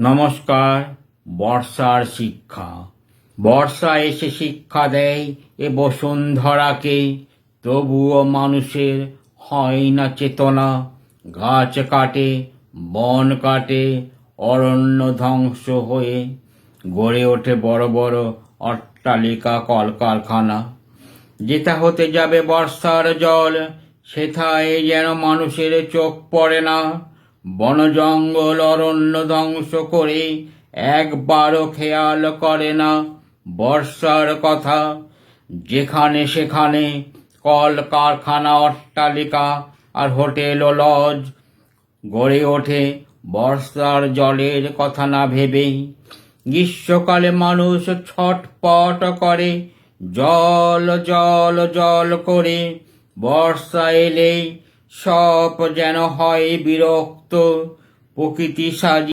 নমস্কার, বর্ষার শিক্ষা। বর্ষা এসে শিক্ষা দেয় এ বসুন্ধরাকে। তবুও মানুষের হয় না চেতনা। গাছ কাটে, বন কাটে, অরণ্য ধ্বংস হয়ে গড়ে ওঠে বড় বড় অট্টালিকা, কলকারখানা। যেটা হতে যাবে বর্ষার জল, সেথায় যেন মানুষের চোখ পড়ে না। বন জঙ্গল অরণ্য ধ্বংস করে একবারও খেয়াল করে না বর্ষার কথা। যেখানে সেখানে কল, কারখানা, অট্টালিকা আর হোটেল ও লজ গড়ে ওঠে। বর্ষার জলের কথা না ভেবেই গ্রীষ্মকালে মানুষ ছটপট করে। জল জল জল করে বর্ষা এলেই সব যেন হয় বিরক্ত প্রকৃতি সাজি